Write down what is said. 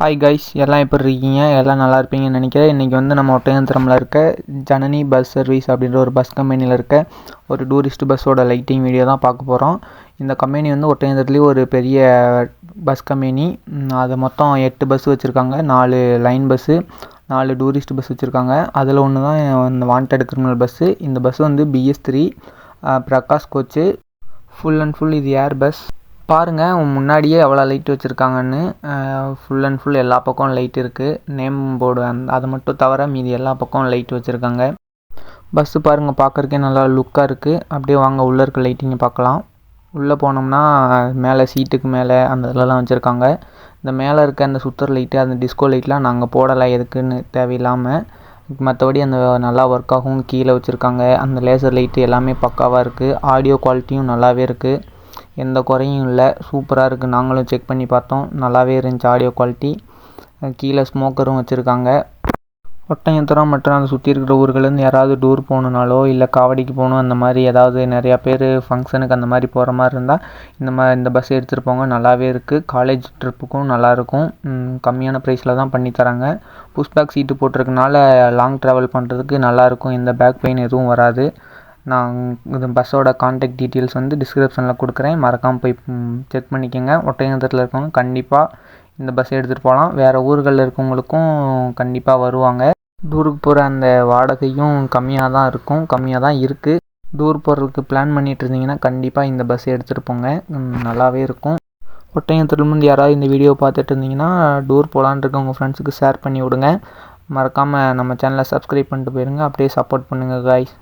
Hi guys எல்லாம் எப்படி இருக்கீங்க? எல்லாம் நல்லா இருப்பீங்கன்னு நினைக்கிறேன். இன்றைக்கி வந்து நம்ம ஒட்டயந்திரமில் இருக்க ஜனனி பஸ் சர்வீஸ் அப்படின்ற ஒரு பஸ் கம்பெனியில் இருக்க ஒரு டூரிஸ்ட் பஸ்ஸோட லைட்டிங் வீடியோ தான் பார்க்க போகிறோம் இந்த கம்பெனி வந்து ஒட்டயந்திரத்துலேயே ஒரு பெரிய பஸ் கம்பெனி அது மொத்தம் எட்டு பஸ் வச்சுருக்காங்க. நாலு லைன் பஸ்ஸு நாலு டூரிஸ்ட் பஸ் வச்சுருக்காங்க. அதில் ஒன்று தான் இந்த வாண்டட் கிரிமினல் பஸ்ஸு இந்த பஸ் வந்து BS three Prakash coach. Full and full இது ஏர் பஸ் பாருங்கள் முன்னாடியே எவ்வளோ லைட் வச்சுருக்காங்கன்னு. ஃபுல் அண்ட் ஃபுல் எல்லா பக்கம் லைட் இருக்குது நேம் போர்டு அந்த அது மட்டும் தவிர மீதி எல்லா பக்கம் லைட் வச்சுருக்காங்க. பஸ்ஸு பாருங்கள் பார்க்குறக்கே நல்லா லுக்காக இருக்குது அப்படியே வாங்க உள்ளே இருக்க லைட்டிங்க பார்க்கலாம் உள்ளே போனோம்னா மேலே சீட்டுக்கு மேலே அந்த இதெல்லாம் வச்சுருக்காங்க. இந்த மேலே இருக்க அந்த சுத்தர் லைட்டு அந்த டிஸ்கோ லைட்லாம் நாங்கள் போடலை எதுக்குன்னு தேவையில்லாமல் மற்றபடி அந்த நல்லா ஒர்க் ஆகும் கீழே வச்சுருக்காங்க. அந்த லேசர் லைட்டு எல்லாமே பக்காவாக இருக்குது ஆடியோ குவாலிட்டியும் நல்லாவே இருக்குது எந்த குறையும் இல்லை. சூப்பராக இருக்குது நாங்களும் செக் பண்ணி பார்த்தோம். நல்லாவே இருந்துச்சு ஆடியோ குவாலிட்டி கீழே ஸ்மோக்கரும் வச்சுருக்காங்க. ஒட்டயந்திரம் மற்றும் அதை சுற்றி இருக்கிற ஊர்கள்லேருந்து யாராவது டூர் போகணுனாலோ இல்லை காவடிக்கு போகணும் அந்த மாதிரி ஏதாவது நிறையா பேர் ஃபங்க்ஷனுக்கு அந்த மாதிரி போகிற மாதிரி இருந்தால் இந்த மாதிரி இந்த பஸ் எடுத்துகிட்டு போங்க. நல்லாவே இருக்குது காலேஜ் ட்ரிப்புக்கும் நல்லாயிருக்கும் கம்மியான ப்ரைஸில் தான் பண்ணி தராங்க. புஷ் பேக் சீட்டு போட்டிருக்கனால லாங் ட்ராவல் பண்ணுறதுக்கு நல்லாயிருக்கும் எந்த பேக் பெயின் எதுவும் வராது. நான் இந்த பஸ்ஸோட கான்டாக்ட் டீட்டெயில்ஸ் வந்து டிஸ்கிரிப்ஷனில் கொடுக்குறேன். மறக்காமல் போய் செக் பண்ணிக்கோங்க. ஒட்டயந்திரத்தில் இருக்கவங்க கண்டிப்பாக இந்த பஸ் எடுத்துகிட்டு போகலாம். வேறு ஊர்களில் இருக்கவங்களுக்கும் கண்டிப்பாக வருவாங்க. டூருக்கு போகிற அந்த வாடகையும் கம்மியாக தான் இருக்கும். கம்மியாக தான் இருக்குது டூர் போகிறதுக்கு பிளான் பண்ணிட்டு இருந்தீங்கன்னா கண்டிப்பாக இந்த பஸ் எடுத்துகிட்டு போங்க. நல்லாவே இருக்கும். ஒட்டயத்திலிருந்து யாராவது இந்த வீடியோ பார்த்துட்டு இருந்தீங்கன்னா டூர் போகலான்னு இருக்க உங்கள் ஃப்ரெண்ட்ஸுக்கு ஷேர் பண்ணி விடுங்க. மறக்காமல் நம்ம சேனலை சப்ஸ்கிரைப் பண்ணிட்டு போயிருங்க. அப்படியே சப்போர்ட் பண்ணுங்கள் காய்ஸ்